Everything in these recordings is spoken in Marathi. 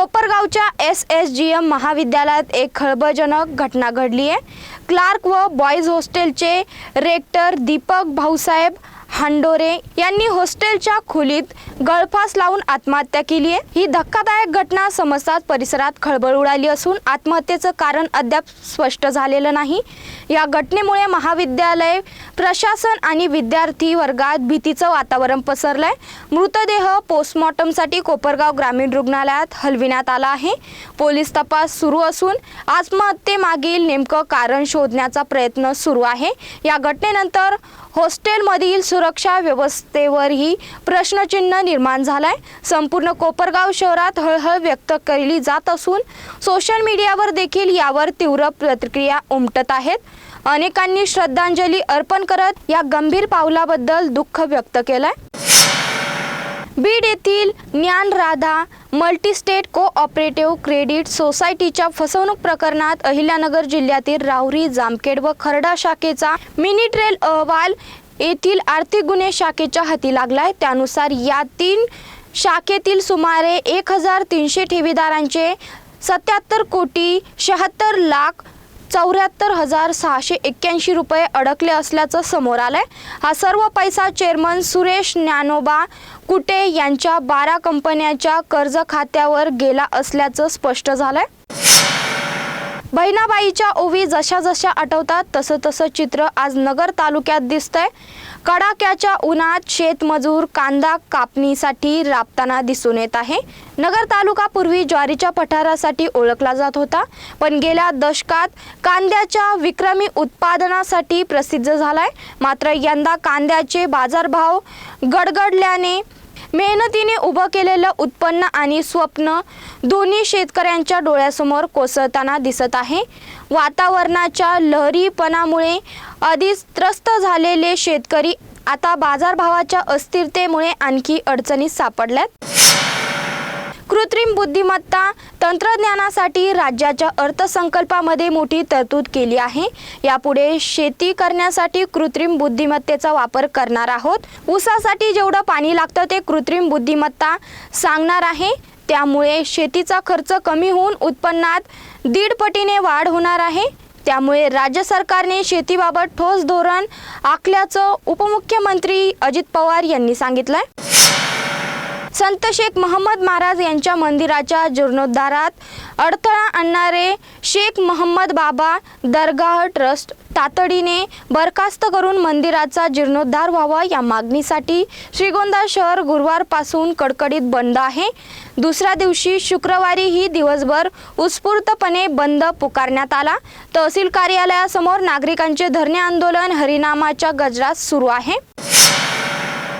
कोपरगावच्या एस एस जी एम महाविद्यालयात एक खळबळजनक घटना घडली आहे. क्लार्क व बॉईज हॉस्टेलचे रेक्टर दीपक भाऊसाहेब हांडोरे यांनी हॉस्टेलच्या खोलीत गळफास लावून आत्महत्या केली आहे. ही धक्कादायक घटना समजतात परिसरात खळबळ उडाली असून आत्महत्येचं कारण अद्याप स्पष्ट झालेलं नाही. या घटनेमुळे महाविद्यालय प्रशासन आणि विद्यार्थी वर्गात भीतीचं वातावरण पसरलंय. मृतदेह पोस्टमॉर्टमसाठी कोपरगाव ग्रामीण रुग्णालयात हलविण्यात आला आहे. पोलीस तपास सुरू असून आत्महत्येमागील नेमकं कारण शोधण्याचा प्रयत्न सुरू आहे. या घटनेनंतर हॉस्टेलमधील सुरक्षा व्यवस्थेवरही प्रश्नचिन्ह निर्माण झालाय. संपूर्ण कोपरगाव शहरात हळहळ व्यक्त केली जात असून सोशल मीडियावर देखील यावर तीव्र प्रतिक्रिया उमटत आहेत. अनेकांनी श्रद्धांजली अर्पण करत या गंभीर पावलाबद्दल दुःख व्यक्त केलंय. बीड येथील ज्ञान राधा मल्टीस्टेट कोऑपरेटिव्ह क्रेडिट सोसायटीच्या फसवणूक प्रकरणात अहिल्यानगर जिल्ह्यातील राहुरी जामखेड व खर्डा शाखेचा मिनी ट्रेल अहवाल येथील आर्थिक गुन्हे शाखेच्या हाती लागलाय त्यानुसार या तीन शाखेतील सुमारे एक हजार तीनशे ठेवीदारांचे सत्याहत्तर कोटी शहात्तर लाख चौऱ्याहत्तर हजार सहाशे एक्क्याऐंशी रुपये अडकले असल्याचं समोर आलंय. हा सर्व पैसा चेअरमन सुरेश ज्ञानोबा कुटे यांच्या बारा कंपन्यांच्या कर्ज खात्यावर गेला असल्याचं स्पष्ट झालंय. बहिणाबाईच्या ओवी जशा जशा आठवतात तसं तसं चित्र आज नगर तालुक्यात दिसतंय. कडाक्याच्या उन्हात शेतमजूर कांदा कापणीसाठी राबताना दिसून येत आहे. नगर तालुका पूर्वी ज्वारीच्या पठारासाठी ओळखला जात होता पण गेल्या दशकात कांद्याच्या विक्रमी उत्पादनासाठी प्रसिद्ध झालाय. मात्र यंदा कांद्याचे बाजारभाव गडगडल्याने मेहनतीने उभं केलेलं उत्पन्न आणि स्वप्न दोन्ही शेतकऱ्यांच्या डोळ्यासमोर कोसळताना दिसत आहे. वातावरणाच्या लहरीपणामुळे आधीच त्रस्त झालेले शेतकरी आता बाजारभावाच्या अस्थिरतेमुळे आणखी अडचणीत सापडल्यात. कृत्रिम बुद्धिमत्ता तंत्रज्ञानासाठी राज्याच्या अर्थसंकल्पामध्ये मोठी तरतूद केली आहे. यापुढे शेती करण्यासाठी कृत्रिम बुद्धिमत्तेचा वापर करणार आहोत. ऊसासाठी जेवढं पाणी लागतं ते कृत्रिम बुद्धिमत्ता सांगणार आहे. त्यामुळे शेतीचा खर्च कमी होऊन उत्पन्नात दीड पटीने वाढ होणार आहे. त्यामुळे राज्य सरकारने शेतीबाबत ठोस धोरण आखल्याचं उपमुख्यमंत्री अजित पवार यांनी सांगितलंय. संत शेख महम्मद महाराज यांच्या मंदिराच्या जीर्णोद्धारात अडथळा आणणारे शेख महम्मद बाबा दरगाह ट्रस्ट तातडीने बरखास्त करून मंदिराचा जीर्णोद्धार व्हावा या मागणीसाठी श्रीगोंदा शहर गुरुवारपासून कडकडीत बंद आहे. दुसऱ्या दिवशी शुक्रवारीही दिवसभर उत्स्फूर्तपणे बंद पुकारण्यात आला. तहसील कार्यालयासमोर नागरिकांचे धरणे आंदोलन हरिनामाच्या गजरात सुरू आहे.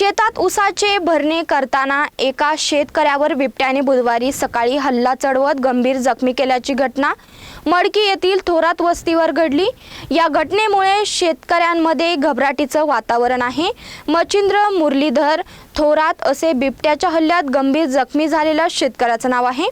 शेतात उसाचे भरणे करताना एका शेतकऱ्यावर बिबट्याने बुधवारी सकाळी हल्ला चढवत गंभीर जखमी केल्याची घटना मडकी येथील थोरात वस्तीवर घडली. या घटनेमुळे शेतकऱ्यांमध्ये घबराटीचं वातावरण आहे. मच्छिंद्र मुरलीधर थोरात असे बिबट्याच्या हल्ल्यात गंभीर जखमी झालेल्या शेतकऱ्याचं नाव आहे.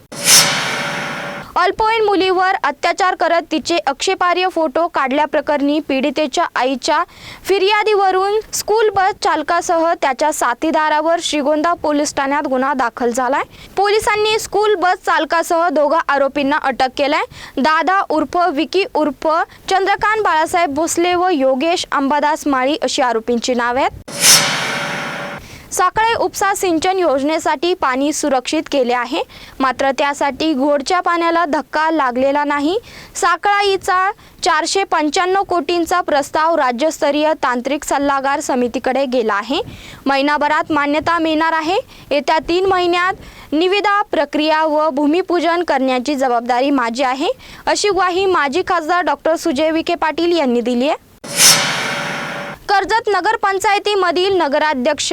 अल्पवयीन मुलीवर अत्याचार करत तिचे आक्षेपार्ह फोटो काढल्याप्रकरणी पीडितेच्या आईच्या फिर्यादीवरून स्कूल बस चालकासह त्याच्या साथीदारावर श्रीगोंदा पोलीस ठाण्यात गुन्हा दाखल झालाय. पोलिसांनी स्कूल बस चालकासह दोघा आरोपींना अटक केलाय. दादा उर्फ विकी उर्फ चंद्रकांत बाळासाहेब भोसले व योगेश अंबादास माळी अशी आरोपींची नावे आहेत. साखळे उपसा सिंचन योजनेसाठी पाणी सुरक्षित केले आहे. मात्र त्यासाठी घोडच्या पाण्याला धक्का लागलेला नाही. साखळाईचा चारशे पंच्याण्णव कोटींचा प्रस्ताव राज्यस्तरीय तांत्रिक सल्लागार समितीकडे गेला आहे. महिनाभरात मान्यता मिळणार आहे. येत्या तीन महिन्यात निविदा प्रक्रिया व भूमिपूजन करण्याची जबाबदारी माझी आहे. अशी ग्वाही माजी खासदार डॉक्टर सुजय विखे पाटील यांनी दिली आहे. कर्जत नगरपंचायतीमधील नगराध्यक्ष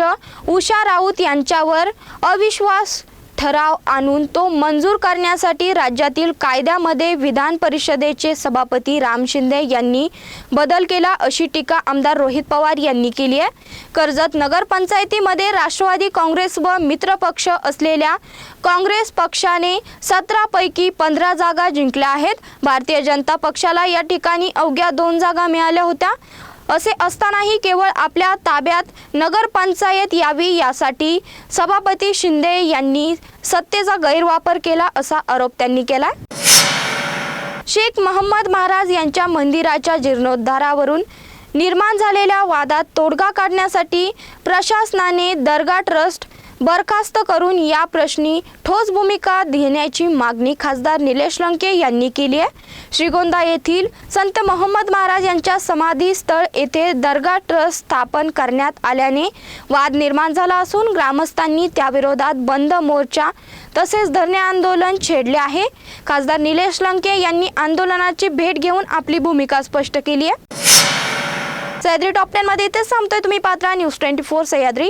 उषा राऊत यांच्यावर अविश्वास ठराव आणून तो मंजूर करण्यासाठी राज्यातील कायद्यामध्ये विधान परिषदेचे सभापती राम शिंदे यांनी बदल केला अशी टीका आमदार रोहित पवार यांनी केली आहे. कर्जत नगरपंचायतीमध्ये राष्ट्रवादी काँग्रेस व मित्रपक्ष असलेल्या काँग्रेस पक्षाने सतरापैकी पंधरा जागा जिंकल्या आहेत. भारतीय जनता पक्षाला या ठिकाणी अवघ्या दोन जागा मिळाल्या होत्या. असे असतानाही केवळ आपल्या ताब्यात नगरपंचायत यावी यासाठी सभापती शिंदे यांनी सत्तेचा गैरवापर केला असा आरोप त्यांनी केला शेख महम्मद महाराज यांच्या मंदिराच्या जीर्णोद्धारावरून निर्माण झालेल्या वादात तोडगा काढण्यासाठी प्रशासनाने दर्गा ट्रस्ट बरखास्त करून या प्रश्नी ठोस भूमिका घेण्याची मागणी खासदार निलेश लंके यांनी केली आहे. श्रीगोंदा येथील संत मोहम्मद महाराज यांच्या समाधी स्थळ येथे दर्गा ट्रस्ट स्थापन करण्यात आल्याने वाद निर्माण झाला असून ग्रामस्थांनी त्याविरोधात बंद मोर्चा तसेच धरणे आंदोलन छेडले आहे. खासदार निलेश लंके यांनी आंदोलनाची भेट घेऊन आपली भूमिका स्पष्ट केली आहे. सह्याद्री टॉप टेन इथेच थांबतोय तुम्ही Patra. News twenty four Sahyadri.